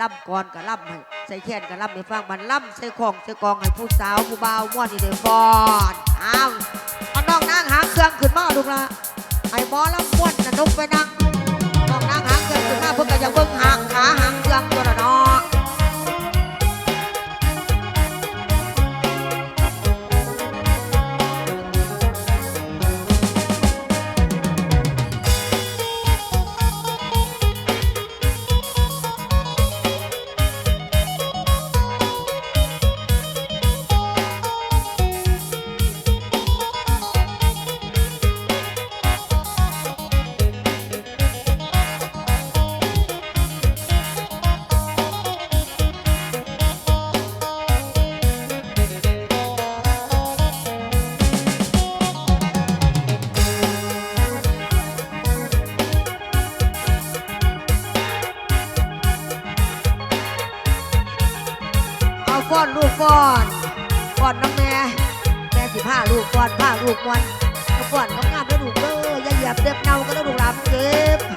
ล่ำก่อนกับล่ำให้ใส่แขนกับล่ำให้ฟังมันล่ำใส่ของใส่กองให้ผู้สาวผู้บ่าวม้วนนี่ได้ฟอนอ้าวเอาน้องนางหางเครื่องขึ้นมาดูกละไอ้หมอล่ำม้วนน่ะนกไปนั่งน้องนางหางเครื่องขึ้นมาเพิ่ก็อยาเบิ่งหางขาหางเครื่อง อนลูกก่อนก่อนน้องแม่แม่สิผ้าลูกก่อนผ้าลูกมวนก้อนน้องงามแล้วลูกเด้ออย่าเหยียบเด็บเน่าก็แล้วลูกหลเก็บ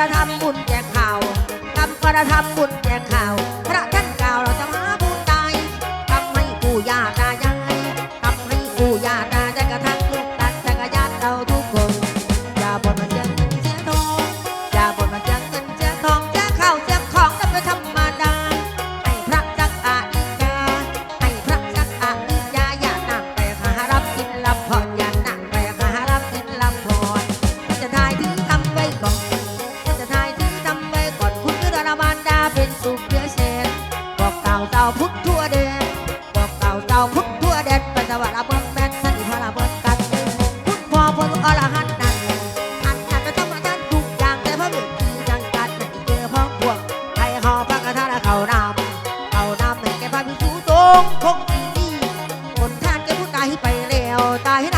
กระทำบุญแจกข่าวกรรมกระทำบุญ 大า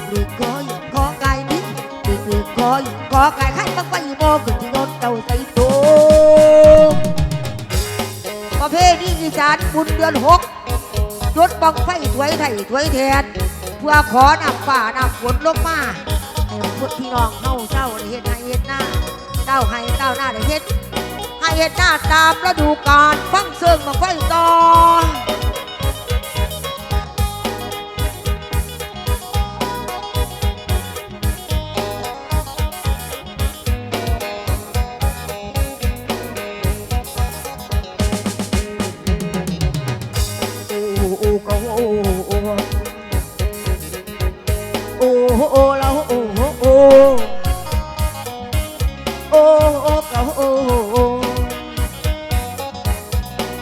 ดติดติดคอหญิงคอไก่ติดติดติดคอหญิงคอไก่ให้มันไฟโบขึ้นที่รถเต่าใส่ตูประเภทนี้อีสานบุญเดือนหกยศบังไฟถวยไทยถวยแทนเพื่อขอนำฝ่านำฝนลงมาให้พุทธพี่น้องเฮาเจ้าได้เฮ็ดให้เฮ็ดหน้าเจ้าให้เจ้าหน้าได้เฮ็ดให้เฮ็ดหน้าตามฤดูกาลฟังเสิ่งมาไฟต่อ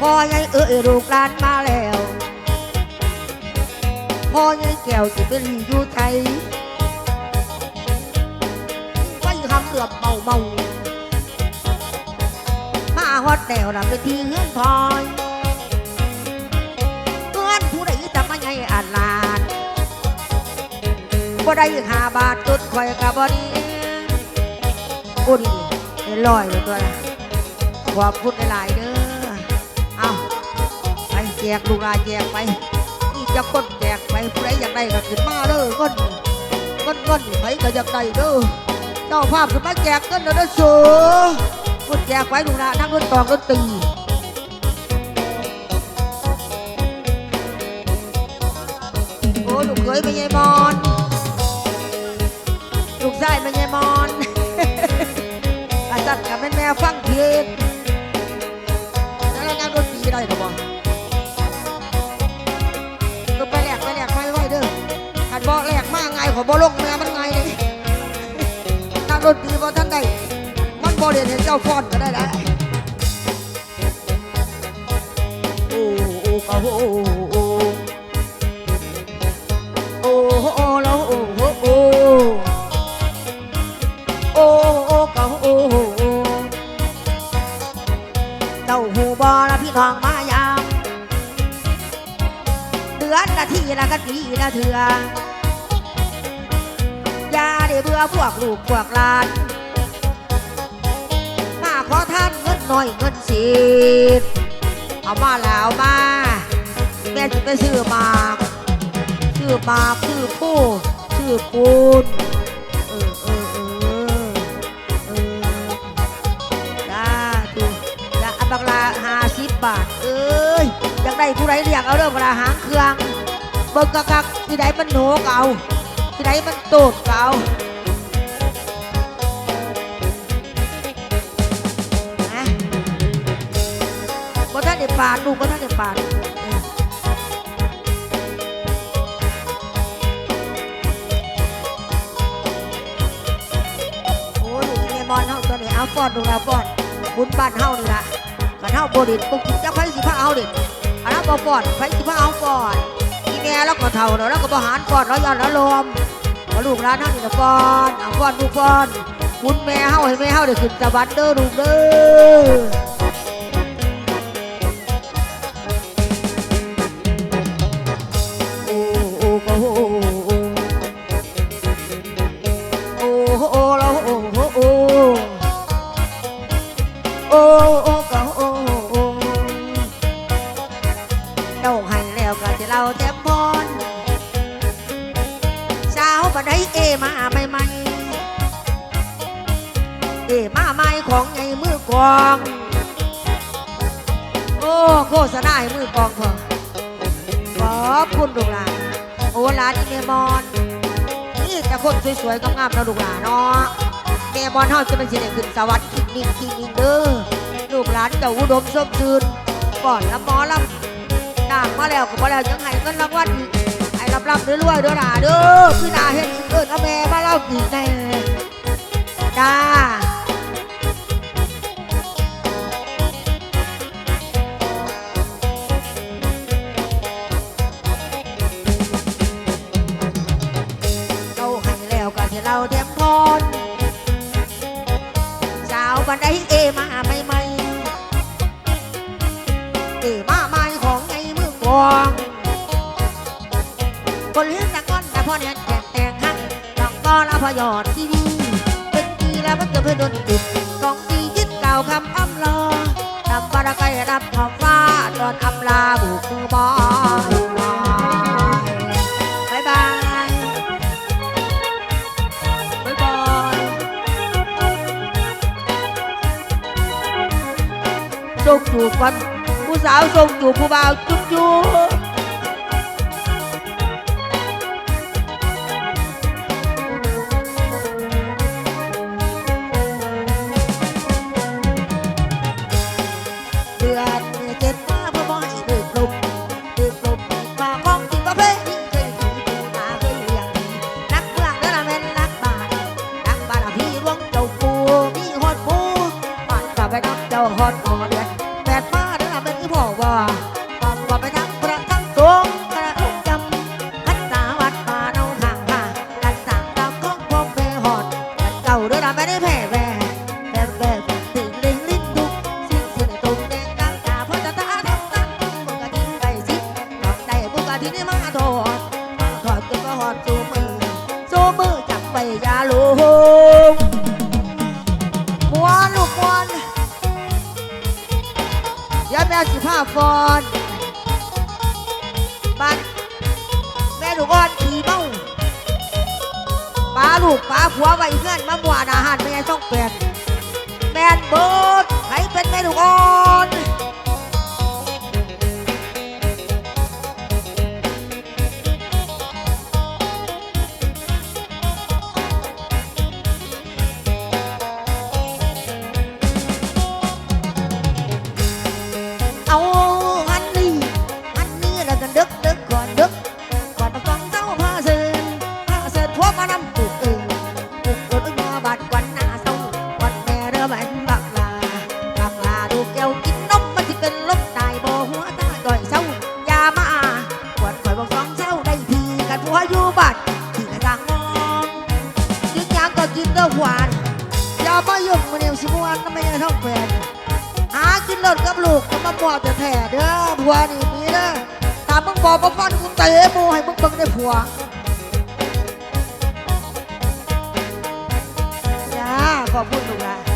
พ่อยังเอ้ยลูกหลานมาแล้วพ่อยังแก้วสิเป็นอยู่ไทยไว้คำเอือบเมาเมามาฮอดแนวน่ะเป็นที่เฮือนพอยเงินผู้ใดจะมาใหญ่อ่านลานบ่ได้หาบาทตุดข่อยกับ่ดีโอ้ดีเห็นลอยเลยตัวนะขอบคุณหลายเด้อ แจกลูกลาแจกไปนี่จะก้นแจกไปผู้ใดอยากได้ก็ขึ้นมาเด้อก้นก้นก้นไผก็อยากได้เด้อเจ้าภาพขึ้นมาแจกกันเด้อสือก้นแจกไว้ลูกหลานนั่งรถตองรถตีโอ้ลูกเคยไม่ยายมอนลูกชายไม่ยายมอนอาจารย์กับแม่แม่ฟังเพลงแล้วงานดนตรีได้หรือเปล่า กมากไงขอบ่ลงแม่มันไงเลยงานดนตรีบ่ท่านใดมันบ่เรียนเห็นเจ้าฟอนก็ได้แล้วโอ้โอ้ก็โอ้โอ้โอ้โอ้แล้วโอ้โอ้โอ้โอ้โอ้ก็โอ้โอ้เต้าหูบอละพี่น้องมายามเดือนละทีละกันปีละเถื่อ เบื่อพวกลูกพวกหลาน มาขอท่านเงินหน่อยเงินสิบเอามาแล้วมาแม่จะไปซื้อมากชื่อมากชื่อปูชื่อปูนเออเออเออเออจ้าดูจ้าอันบักลาหาสิบบาท เอ้ยอยากได้ผู้ใดเรียกเอาเรื่องเวลาหางเครื่องเบิ่งกักๆที่ใดมันโหนกเอาที่ใดมันโตดก็เอา ปาดลูกบ่ท่านได้ปาดโอ้ยลูกเมียบอลเฮาตัวนี้เอาเอาฟอนดูนะฟอนบุญบ้านเฮานี่ละกันเฮาบ่ดินปุ๊กจะไผสิพาเอาดิอันนั้นบ่ฟอนไผสิพาเอาฟอนอีแม่แล้วก็เฒ่าแล้วก็บ่หารฟอนแล้วย้อนแล้วลมก็ลูกหลานเฮานี่ละฟอนเอาฟอนดูฟอนบุญแม่เฮาให้แม่เฮาได้ขึ้นสวรรค์เด้อลูกเด้อ สวยๆงามๆนะลูกหลานเนาะแม่บอลเฮาจะเป็นสิได้ขึ้นสวรรค์คิงนิ่งคิงนิ่งเด้อลูกหลานเจ้าอุดมสมบูรณ์ก่อนละหมอลำต่างมาแล้วก็มาแล้วยังให้เงินรางวัลอีกให้รับรับรวยๆเด้อหล่ะเด้อคือนาเฮ็ดเอิ้นเอาแม่มาเล่าอีกแน่จ้าือโดนติดกองตียึดเก่าคำอำลอนำบาราไกรับขอบฟ้าตอนอำลาบุกมอบอยบายบายบายบายส่งจูบกันผู้สาวส่งจูบผู้บ่าวจุ๊บจุ๊บ ทินี่มาถอดถอดจนก็หอดสู่มือสู้มือจับไปยาลูกมวนลูกมวนยาแม่สิผ้าฟอนบ้านแม่ลูกอ่อนขี่เมาป้าลูกป้าผัวไว้เพื่อนมาบวานอาหารแม่ต้องเปลี่ยนแม่นเบิดใครเป็นแม่ลูกอ่อน วันแม่เรือแม่บักลาบักลาดูแก้วกินนมมันสิเป็นลมตายบ่หัวตาจ่อยเศร้าอย่ามาปวดข่อยบอกสองเศร้าได้ทีกันผัวอยู่บัดที่กระทางมองกินหยังก็กินเด้อหวานอย่ามายุ่งมาเนียวสิมวนนั่นไม่ใช่ท้องแฟนหากินเลิศกับลูกก็มาบอกจะแท้เด้อผัวนี่มีเด้อถ้ามึงบอกมาฟันกูเตะหมูให้มึงเบิ่งได้ผัวจ้าขอบคุณลูกหลาน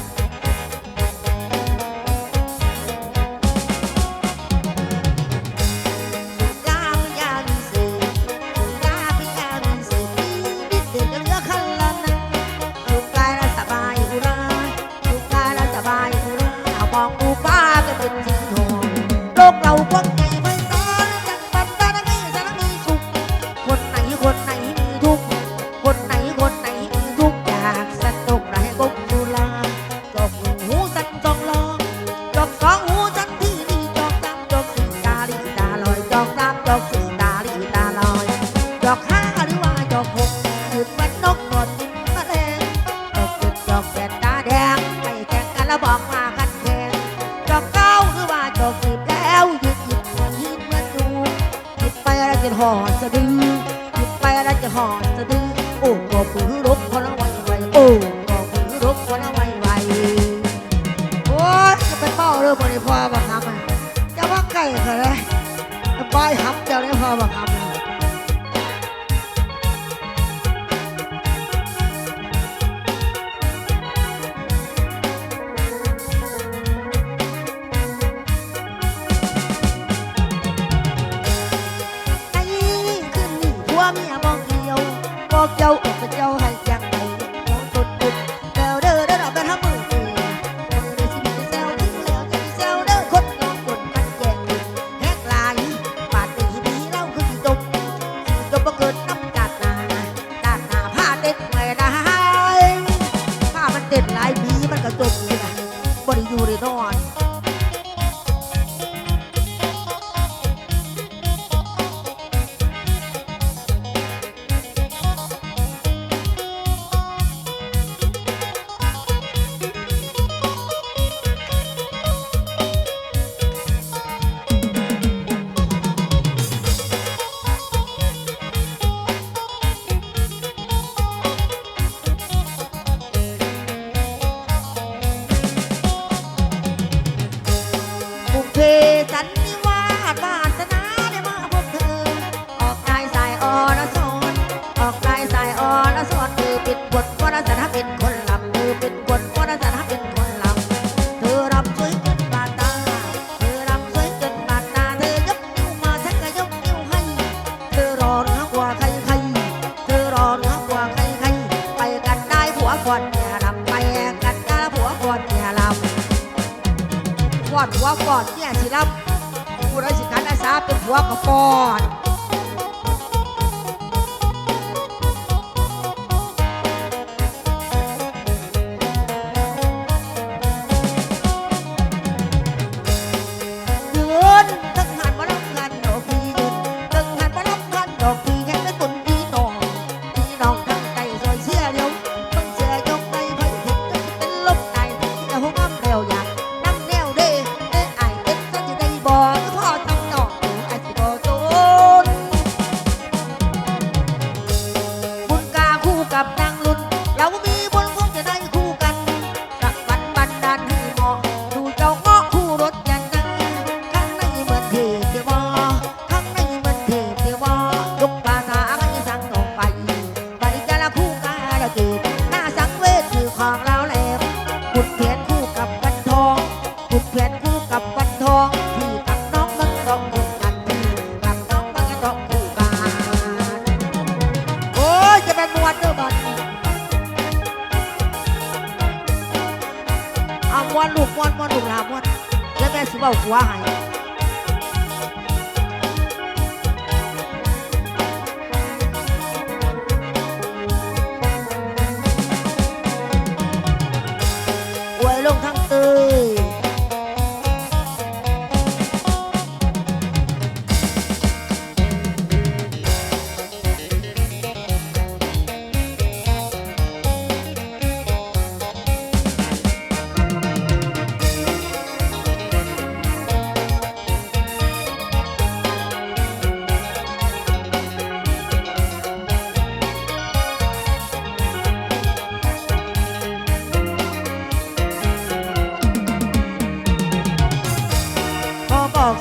of wine.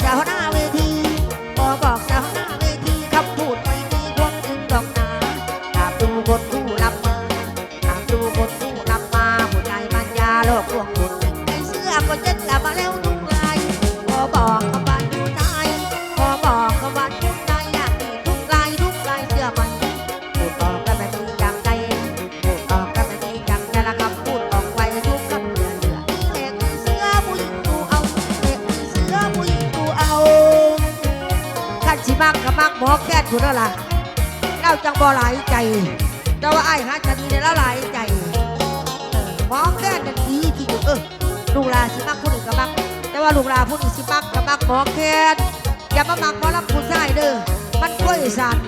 然后呢 ขอเขตอย่ามาหมักหมอลำผู้ชายเด้อมันกล้วยสัตว์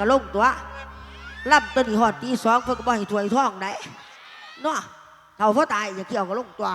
ก็ลงตัวรับต้นหอดตีสองเพื่อก็บ่ให้ถวยท้องได้เนาะเท่าพ่อตายอย่าเกี่ยวก็ลงตัว